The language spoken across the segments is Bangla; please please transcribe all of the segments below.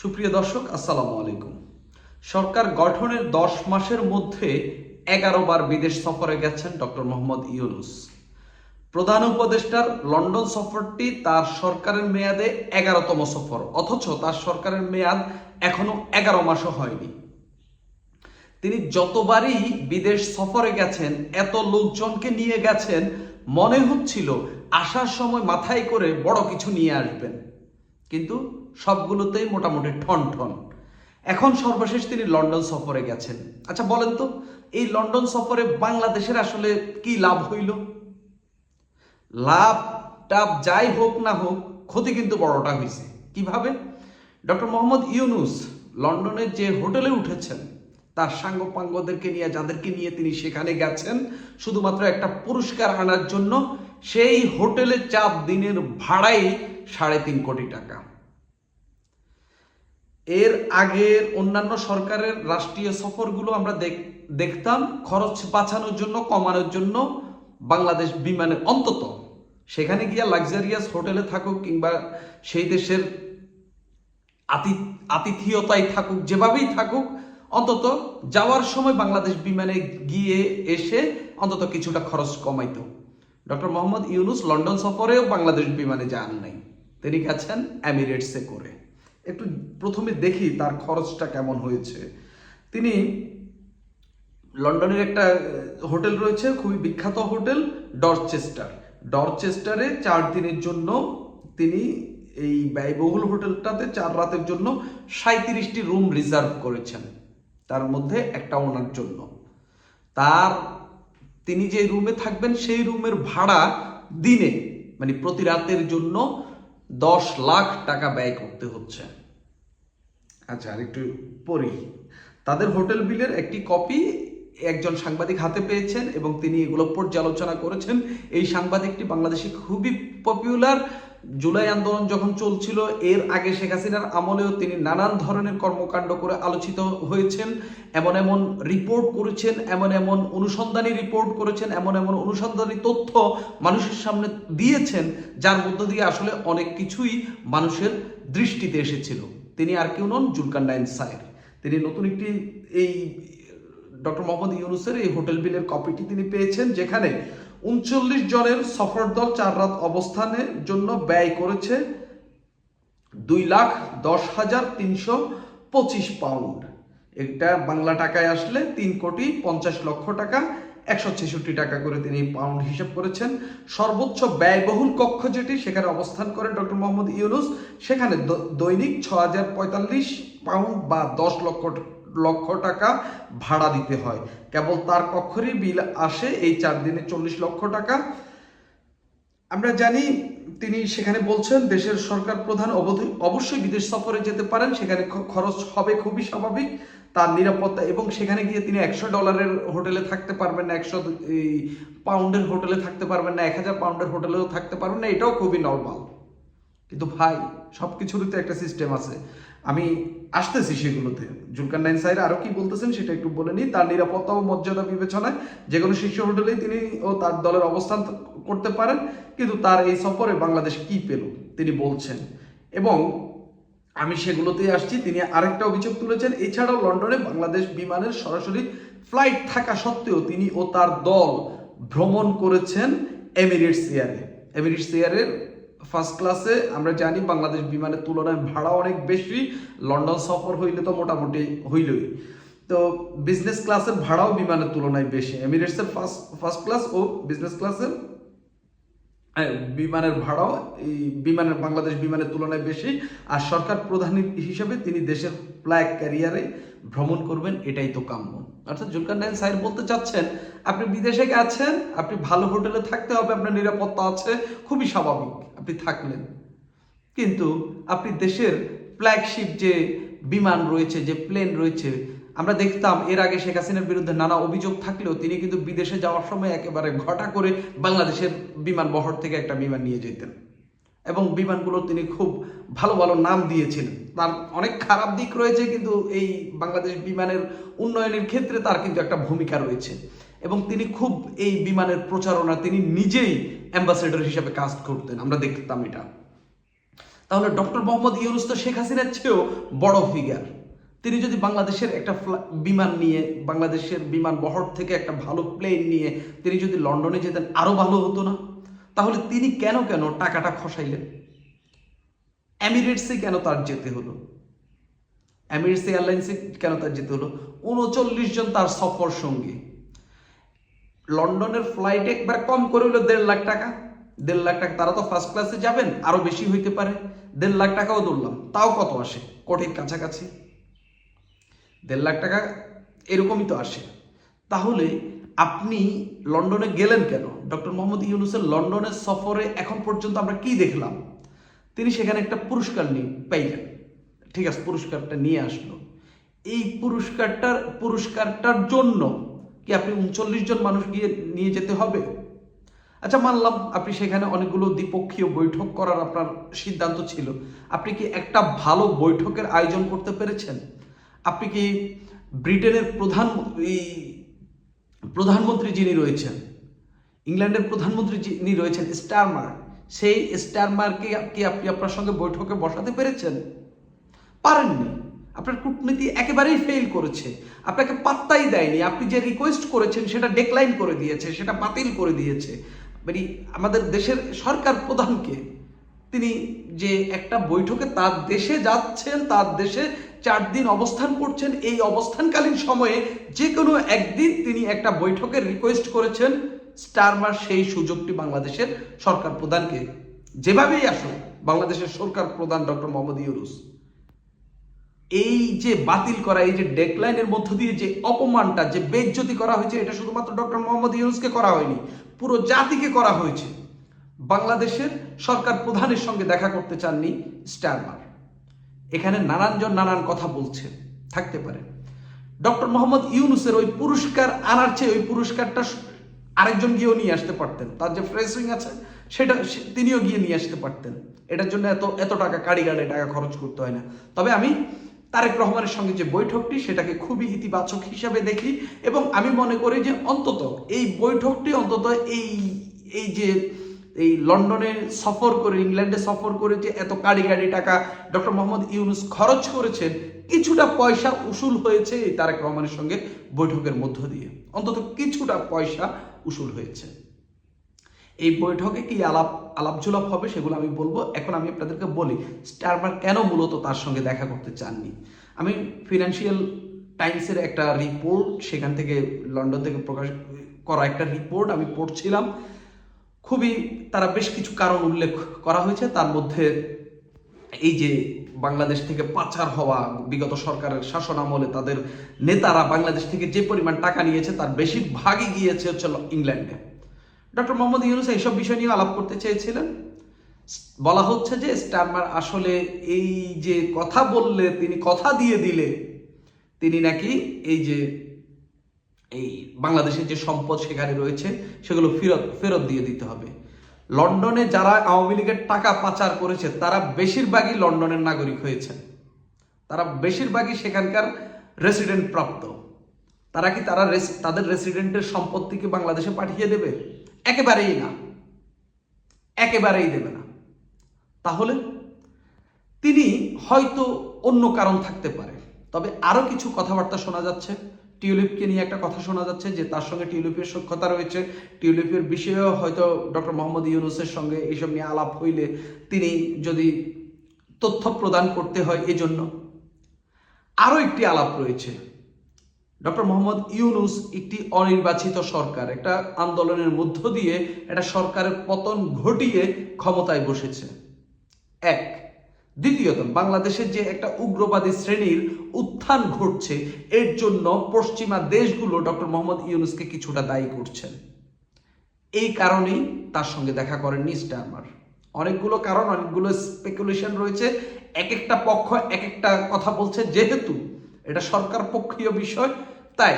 সুপ্রিয় দর্শক, আসসালামু আলাইকুম। সরকার গঠনের দশ মাসের মধ্যে এগারো বার বিদেশ সফরে গেছেন ডক্টর মোহাম্মদ ইউনুস। প্রধান উপদেষ্টার লন্ডন সফরটি তার সরকারের মেয়াদে এগারোতম সফর, অথচ তার সরকারের মেয়াদ এখনও এগারো মাসও হয়নি। তিনি যতবারই বিদেশ সফরে গেছেন, এত লোকজনকে নিয়ে গেছেন, মনে হচ্ছিল আসার সময় মাথায় করে বড় কিছু নিয়ে আসবেন। কিন্তু সবগুলোতেই মোটামুটি ঠন ঠন এখন সর্বশেষ তিনি লন্ডন সফরে গেছেন। আচ্ছা বলেন তো, এই লন্ডন সফরে বাংলাদেশের আসলে কি লাভ হইল? লাভ টাভ যাই হোক না হোক, ক্ষতি কিন্তু বড়টা হয়েছে কীভাবে? ডক্টর মোহাম্মদ ইউনুস লন্ডনের যে হোটেলে উঠেছেন, তার সাঙ্গপাঙ্গদেরকে নিয়ে, যাদেরকে নিয়ে তিনি সেখানে গেছেন, শুধুমাত্র একটা পুরস্কার আনার জন্য সেই হোটেলে চার দিনের ভাড়াই সাড়ে তিন কোটি টাকা। এর আগের অন্যান্য সরকারের রাষ্ট্রীয় সফরগুলো আমরা দেখতাম, খরচ বাঁচানোর জন্য, কমানোর জন্য বাংলাদেশ বিমানে অন্তত। সেখানে গিয়া লাক্সারিয়াস হোটেলে থাকুক কিংবা সেই দেশের আতি- আতিথিয়তায় থাকুক, যেভাবেই থাকুক, অন্তত যাওয়ার সময় বাংলাদেশ বিমানে গিয়ে এসে অন্তত কিছুটা খরচ কমাইতো। ডক্টর মোহাম্মদ ইউনুস লন্ডন সফরেও বাংলাদেশ বিমানে যান নাই। তিনি গেছেন অ্যামিরেটসে করে। একটু প্রথমে দেখি তার খরচটা কেমন হয়েছে। তিনি লন্ডনের একটা হোটেল রয়েছে, খুবই বিখ্যাত হোটেল, ডরচেস্টার। ডরচেস্টারে চার দিনের জন্য তিনি এই ব্যয়বহুল হোটেলটাতে চার রাতের জন্য সাঁত্রিশটি রুম রিজার্ভ করেছেন। তার মধ্যে একটা ওনার জন্য। তার তিনি যে রুমে থাকবেন, সেই রুমের ভাড়া দিনে মানে প্রতি রাতের জন্য দশ লাখ টাকা ব্যয় করতে হচ্ছে। আচ্ছা আর একটু পড়ি। তাদের হোটেল বিলের একটি কপি একজন সাংবাদিক হাতে পেয়েছেন এবং তিনি এগুলো পর্যালোচনা করেছেন। এই সাংবাদিকটি বাংলাদেশে খুবই পপুলার জুলাই আন্দোলন যখন চলছিল, এর আগে শেখ হাসিনার আমলেও তিনি নানান ধরনের কর্মকাণ্ড করে আলোচিত হয়েছেন। এমন এমন রিপোর্ট করেছেন, এমন এমন অনুসন্ধানী রিপোর্ট করেছেন, এমন এমন অনুসন্ধানী তথ্য মানুষের সামনে দিয়েছেন, যার মধ্য দিয়ে আসলে অনেক কিছুই মানুষের দৃষ্টিতে এসেছিল। তিনি আর কেউ নন জুলকার নাইন সাহের তিনি নতুন একটি এই, ডক্টর মোহাম্মদ ইউনুসের এই হোটেল বিলের কপিটি তিনি পেয়েছেন, যেখানে উনচল্লিশ জনের সফর দল চার রাত অবস্থানের জন্য ব্যয় করেছে দুই লাখ দশ হাজার তিনশো পঁচিশ পাউন্ড। এটা বাংলা টাকায় আসলে তিন কোটি পঞ্চাশ লক্ষ টাকা, একশো ছেষট্টি টাকা করে তিনি পাউন্ড হিসাব করেছেন। সর্বোচ্চ ব্যয়বহুল কক্ষ যেটি, সেখানে অবস্থান করেন ডক্টর মোহাম্মদ ইউনুস। সেখানে দৈনিক ছ হাজার পঁয়তাল্লিশ পাউন্ড বা দশ লক্ষ লক্ষ টাকা ভাড়া দিতে হয়। কেবল তার কক্ষেরই বিল আসে এই চার দিনে চল্লিশ লক্ষ টাকা। আমরা জানি তিনি সেখানে বলছেন, দেশের সরকার প্রধান অবশ্যই বিদেশ সফরে যেতে পারেন, সেখানে খরচ হবে খুবই স্বাভাবিক তার নিরাপত্তা এবং সেখানে গিয়ে তিনি একশো ডলারের হোটেলে থাকতে পারবেন না, একশো পাউন্ডের হোটেলে থাকতে পারবেন না, এক হাজার পাউন্ডের হোটেলেও থাকতে পারবেন না, এটাও খুবই নর্মাল কিন্তু ভাই সব কিছুরই তো একটা সিস্টেম আছে। আমি আসতেছি সেগুলোতে। জুলকার নাইন সাইড আরও কি বলতেছেন সেটা একটু বলে নিই। তার নিরাপত্তা ও মর্যাদা বিবেচনায় যে কোনো শীর্ষ হোটেলেই তিনি ও তার দলের অবস্থান করতে পারেন, কিন্তু তার এই সফরে বাংলাদেশ কি পেল, তিনি বলছেন। এবং আমি সেগুলোতেই আসছি, তিনি আরেকটা অভিযোগ তুলেছেন, এছাড়াও লন্ডনে বাংলাদেশ বিমানের সরাসরি ফ্লাইট থাকা সত্ত্বেও তিনি ও তার দল ভ্রমণ করেছেন এমিরেটস এয়ারে। এমিরেটস এয়ারের ফার্স্ট ক্লাসে আমরা জানি বাংলাদেশ বিমানের তুলনায় ভাড়া অনেক বেশি, লন্ডন সফর হইলে তো মোটামুটি হইলই। তো বিজনেস ক্লাসের ভাড়াও বিমানের তুলনায় বেশি। এমিরেটসের ফার্স্ট ফার্স্ট ক্লাস ও বিজনেস ক্লাসের বিমানের ভাড়াও এই বিমানের, বাংলাদেশ বিমানের তুলনায় বেশি। আর সরকার প্রধান হিসেবে তিনি দেশের ফ্ল্যাগ ক্যারিয়ারে ভ্রমণ করবেন, এটাই তো কাম্য। অর্থাৎ জুলকার নাইন সাহেব বলতে চাচ্ছেন, আপনি বিদেশে গেছেন, আপনি ভালো হোটেলে থাকতে হবে, আপনার নিরাপত্তা আছে, খুবই স্বাভাবিক, আপনি থাকলেন। কিন্তু আপনি দেশের ফ্ল্যাগশিপ যে বিমান রয়েছে, যে প্লেন রয়েছে আমরা দেখতাম এর আগে শেখ হাসিনার বিরুদ্ধে নানা অভিযোগ থাকলেও তিনি কিন্তু বিদেশে যাওয়ার সময় একেবারে ঘটা করে বাংলাদেশের বিমান বহর থেকে একটা বিমান নিয়ে যেতেন। এবং বিমানগুলো তিনি খুব ভালো ভালো নাম দিয়েছিলেন। তার অনেক খারাপ দিক রয়েছে কিন্তু এই বাংলাদেশ বিমানের উন্নয়নের ক্ষেত্রে তার কিন্তু একটা ভূমিকা রয়েছে। এবং তিনি খুব এই বিমানের প্রচারণা তিনি নিজেই অ্যাম্বাসেডর হিসেবে কাজ করতেন। আমরা দেখতাম এটা। তাহলে ডক্টর মোহাম্মদ ইউনুস তো শেখ হাসিনার চেয়েও বড় ফিগার তিনি যদি বাংলাদেশের একটা বিমান নিয়ে, বাংলাদেশের বিমান বহর থেকে একটা ভালো প্লেন নিয়ে তিনি যদি লন্ডনে যেতেন, আরও ভালো হতো না? তাহলে তিনি কেন কেন টাকাটা খসাইলেন? এমিরেটসে কেন তার যেতে হলো? এমিরেটস এয়ারলাইন্সে কেন তার যেতে হলো? উনচল্লিশ জন তার সফর সঙ্গী। লন্ডনের ফ্লাইট একবার কম করে হলো দেড় লাখ টাকা। দেড় লাখ টাকা, তারা তো ফার্স্ট ক্লাসে যাবেন, আরও বেশি হইতে পারে। দেড় লাখ টাকাও ধরলাম, তাও কত আসে? কোটির কাছাকাছি। দেড় লাখ টাকা এরকমই তো আসে। তাহলে আপনি লন্ডনে গেলেন কেন? ডক্টর মোহাম্মদ ইউনুসের লন্ডনের সফরে এখন পর্যন্ত আমরা কি দেখলাম? তিনি সেখানে একটা পুরস্কার নিয়ে পাইলেন। ঠিক আছে, পুরস্কারটা নিয়ে আসলো। এই পুরস্কারটার পুরস্কারটার জন্য কি আপনি উনচল্লিশ জন মানুষ গিয়ে নিয়ে যেতে হবে? আচ্ছা মানলাম আপনি সেখানে অনেকগুলো দ্বিপক্ষীয় বৈঠক করার আপনার সিদ্ধান্ত ছিল। আপনি কি একটা ভালো বৈঠকের আয়োজন করতে পেরেছেন? আপনি কি ব্রিটেনের প্রধান এই প্রধানমন্ত্রী যিনি রয়েছেন, ইংল্যান্ডের প্রধানমন্ত্রী যিনি রয়েছেন, স্টারমার, সেই স্টারমারকে কি আপনি আপনার সঙ্গে বৈঠকে বসাতে পেরেছেন? পারেননি। আপনার কূটনীতি একেবারেই ফেল করেছে। আপনাকে পাত্তাই দেয়নি। আপনি যে রিকোয়েস্ট করেছেন সেটা ডেকলাইন করে দিয়েছে, সেটা বাতিল করে দিয়েছে। মানে আমাদের দেশের সরকার প্রধানকে তিনি যে একটা বৈঠকে তার দেশে যাচ্ছেন, তার দেশে চার দিন অবস্থান করছেন। এই অবস্থানকালীন সময়ে যে কোনো একদিন তিনি একটা বৈঠকের রিকোয়েস্ট করেছেন। স্টারমার সেই সুযোগটি বাংলাদেশের সরকার প্রধানকে। যেভাবেই আসুন বাংলাদেশের সরকার প্রধান ডক্টর মোহাম্মদ ইউনুস, এই যে বাতিল করা, এই যে ডেকলাইনের মধ্য দিয়ে যে অপমানটা, যে বেজ্জতি করা হয়েছে, এটা শুধুমাত্র ডক্টর মোহাম্মদ ইউনুসকে করা হয়নি, পুরো জাতিকে করা হয়েছে। বাংলাদেশের সরকার প্রধানের সঙ্গে দেখা করতে চাননি স্টারমার। এখানে নানানজন নানান কথা বলছে থাকতে পারে। ডক্টর মোহাম্মদ ইউনুসের ওই পুরস্কার আনার চেয়ে ওই পুরস্কারটা আরেকজন গিয়েও নিয়ে আসতে পারতেন। তার যে ফ্রেসিং আছে, সেটা তিনিও গিয়ে নিয়ে আসতে পারতেন। এটার জন্য এত এত টাকা কারিগারে টাকা খরচ করতে হয় না। তবে আমি তারেক রহমানের সঙ্গে যে বৈঠকটি, সেটাকে খুবই ইতিবাচক হিসাবে দেখি এবং আমি মনে করি যে অন্তত এই বৈঠকটি, অন্তত এই এই যে এই লন্ডনে সফর করে, ইংল্যান্ডে সফর করে যে এত কাড়ি কাড়ি টাকা ডক্টর মোহাম্মদ ইউনুস খরচ করেছেন, কিছুটা পয়সা উসুল হয়েছে এই তারেক রহমানের সঙ্গে বৈঠকের মধ্য দিয়ে। অন্তত কিছুটা পয়সা উসুল হয়েছে। এই বৈঠকে কি আলাপ আলাপ জুলাপ হবে সেগুলো আমি বলব। এখন আমি আপনাদেরকে বলি স্টারমার কেন মূলত তার সঙ্গে দেখা করতে চাননি? আমি ফিনান্সিয়াল টাইমসের একটা রিপোর্ট, সেখান থেকে লন্ডন থেকে প্রকাশ করা একটা রিপোর্ট আমি পড়ছিলাম। খুবই তারা বেশ কিছু কারণ উল্লেখ করা হয়েছে। তার মধ্যে এই যে বাংলাদেশ থেকে পাচার হওয়া বিগত সরকারের শাসন আমলে তাদের নেতারা বাংলাদেশ থেকে যে পরিমাণ টাকা নিয়েছে, তার বেশিরভাগই গিয়েছে হচ্ছে ইংল্যান্ডে। ডক্টর মোহাম্মদ ইউনুস এইসব বিষয় নিয়ে আলাপ করতে চেয়েছিলেন। বলা হচ্ছে যে, স্টারমার আসলে এই যে কথা বললে, তিনি কথা দিয়ে দিলে, তিনি নাকি এই যে এই বাংলাদেশের যে সম্পদ সেখানে রয়েছে, সেগুলো ফেরত ফেরত দিয়ে দিতে হবে। লন্ডনে যারা আওয়ামী লীগের টাকা পাচার করেছে, তারা বেশিরভাগই লন্ডনের নাগরিক হয়েছে তারা বেশিরভাগই সেখানকার রেসিডেন্ট প্রাপ্ত। তারা কি তারা তাদের রেসিডেন্টের সম্পত্তিকে বাংলাদেশে পাঠিয়ে দেবে? একেবারেই না। একেবারেই দেবে না। তাহলে তিনি হয়তো অন্য কারণ থাকতে পারে। তবে আরও কিছু কথাবার্তা শোনা যাচ্ছে। টিউলিপকে নিয়ে একটা কথা শোনা যাচ্ছে যে তার সঙ্গে টিউলিপের সক্ষতা রয়েছে। টিউলিপের বিষয়েও হয়তো ডক্টর মোহাম্মদ ইউনুসের সঙ্গে এইসব নিয়ে আলাপ হইলে তিনি যদি তথ্য প্রদান করতে হয় এজন্য। আরও একটি আলাপ রয়েছে। ডক্টর মোহাম্মদ ইউনুস একটি অনির্বাচিত সরকার, একটা আন্দোলনের মধ্য দিয়ে একটা সরকারের পতন ঘটিয়ে ক্ষমতায় বসেছে। এক দ্বিতীয়ত বাংলাদেশের যে একটা উগ্রবাদী শ্রেণির উত্থান ঘটছে, এর জন্য পশ্চিমা দেশগুলো ডক্টর মোহাম্মদ ইউনুসকে কিছুটা দায়ী করছেন। এই কারণেই তার সঙ্গে দেখা করেন করেননি স্টারমার অনেকগুলো কারণ, অনেকগুলো স্পেকুলেশন রয়েছে। এক একটা পক্ষ এক একটা কথা বলছে, যেহেতু এটা সরকার পক্ষীয় বিষয়, তাই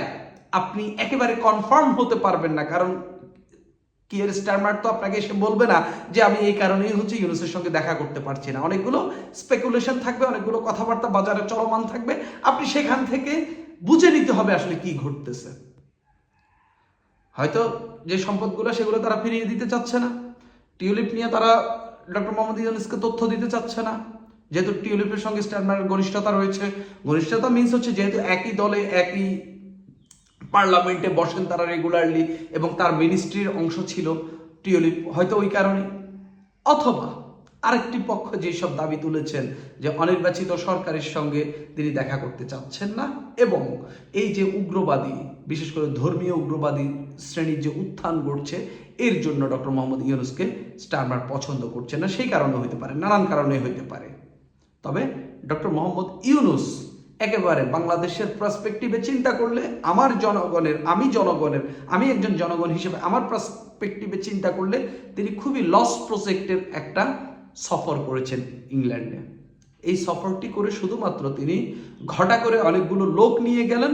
আপনি একেবারে কনফার্ম হতে পারবেন না, কারণ কিয়ার স্টারমার তো আপনাকে এসে বলবে না যে আমি এই কারণেই হচ্ছে ইউনুসের সঙ্গে দেখা করতে পারছি না। অনেকগুলো স্পেকুলেশন থাকবে, অনেকগুলো কথাবার্তা বাজারে চলমান থাকবে। আপনি সেখান থেকে বুঝে নিতে হবে আসলে কি ঘটতেছে। হয়তো যে সম্পদগুলো সেগুলো তারা ফিরিয়ে দিতে চাচ্ছে না। টিউলিপ নিয়ে তারা ডক্টর মোহাম্মদ ইউনুসকে তথ্য দিতে চাচ্ছে না। যেহেতু টিউলিপের সঙ্গে স্ট্যান্ডার্ড ঘনিষ্ঠতা রয়েছে, ঘনিষ্ঠতা মিন্স হচ্ছে যেহেতু একই দলে একই পার্লামেন্টে বসেন তারা রেগুলারলি এবং তার মিনিস্ট্রির অংশ ছিল টিউলিপ। হয়তো ওই কারণে। অথবা আরেকটি পক্ষ যেসব দাবি তুলেছেন যে অনির্বাচিত সরকারের সঙ্গে তিনি দেখা করতে চাচ্ছেন না এবং এই যে উগ্রবাদী, বিশেষ করে ধর্মীয় উগ্রবাদী শ্রেণির যে উত্থান ঘটছে, এর জন্য ডক্টর মোহাম্মদ ইউনুসকে স্টারমার পছন্দ করছে না। সেই কারণে হইতে পারে, নানান কারণে হইতে পারে। তবে ডক্টর মোহাম্মদ ইউনুস একেবারে বাংলাদেশের পার্সপেক্টিভে চিন্তা করলে আমার জনগণের, আমি জনগণের, আমি একজন জনগণ হিসেবে আমার পার্সপেক্টিভে চিন্তা করলে তিনি খুবই লস প্রজেক্টের একটা সফর করেছেন ইংল্যান্ডে। এই সফরটি করে শুধুমাত্র তিনি ঘটা করে অনেকগুলো লোক নিয়ে গেলেন,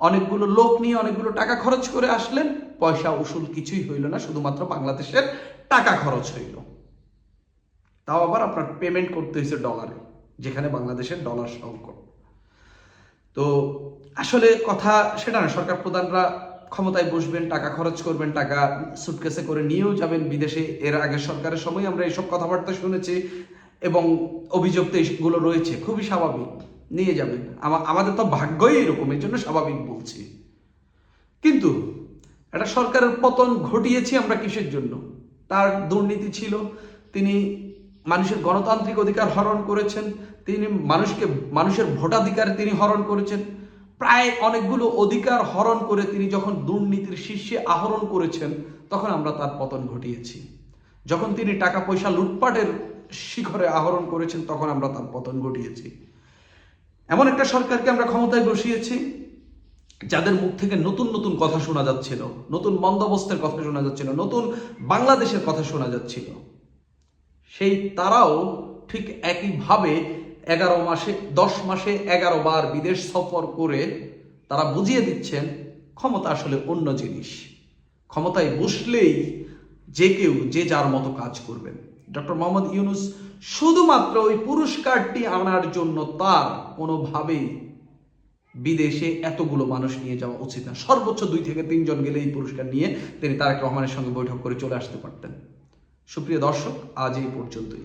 অনেকগুলো লোক নিয়ে অনেকগুলো টাকা খরচ করে আসলেন, পয়সা উসুল কিছুই হইল না, শুধুমাত্র বাংলাদেশের টাকা খরচ হইল। তাও আবার আপনার পেমেন্ট করতে হয়েছে ডলারে যেখানে বাংলাদেশের ডলার সংকট তো আসলে কথা সেটা না, সরকার প্রধানরা ক্ষমতায় বসবেন, টাকা খরচ করবেন, টাকা সুটকেসে করে নিয়েও যাবেন বিদেশে। এর আগে সরকারের সময় আমরা এইসব কথাবার্তা শুনেছি এবং অভিযোগ তো এইগুলো রয়েছে। খুবই স্বাভাবিক, নিয়ে যাবেন। আমাদের তো ভাগ্যই এরকম, এই জন্য স্বাভাবিক বলছি। কিন্তু একটা সরকারের পতন ঘটিয়েছি আমরা কিসের জন্য? তার দুর্নীতি ছিল, তিনি মানুষের গণতান্ত্রিক অধিকার হরণ করেছেন, তিনি মানুষকে, মানুষের ভোটাধিকার তিনি হরণ করেছেন। প্রায় অনেকগুলো অধিকার হরণ করে তিনি যখন দুর্নীতির শীর্ষে আহরণ করেছেন, তখন আমরা তার পতন ঘটিয়েছি। যখন তিনি টাকা পয়সা লুটপাটের শিখরে আহরণ করেছেন, তখন আমরা তার পতন ঘটিয়েছি। এমন একটা সরকারকে আমরা ক্ষমতায় বসিয়েছি, যাদের মুখ থেকে নতুন নতুন কথা শোনা যাচ্ছিল, নতুন বন্দোবস্তের কথা শোনা যাচ্ছিল, নতুন বাংলাদেশের কথা শোনা যাচ্ছিল। সেই তারাও ঠিক একইভাবে এগারো মাসে, দশ মাসে এগারো বার বিদেশ সফর করে তারা বুঝিয়ে দিচ্ছেন ক্ষমতা আসলে অন্য জিনিস। ক্ষমতায় বসলেই যে কেউ, যে যার মতো কাজ করবেন। ডক্টর মোহাম্মদ ইউনুস শুধুমাত্র ওই পুরস্কারটি আনার জন্য তার কোনোভাবেই বিদেশে এতগুলো মানুষ নিয়ে যাওয়া উচিত না। সর্বোচ্চ দুই থেকে তিনজন গেলে এই পুরস্কার নিয়ে তিনি তারেক রহমানের সঙ্গে বৈঠক করে চলে আসতে পারতেন। সুপ্রিয় দর্শক আজ এই পর্যন্তই।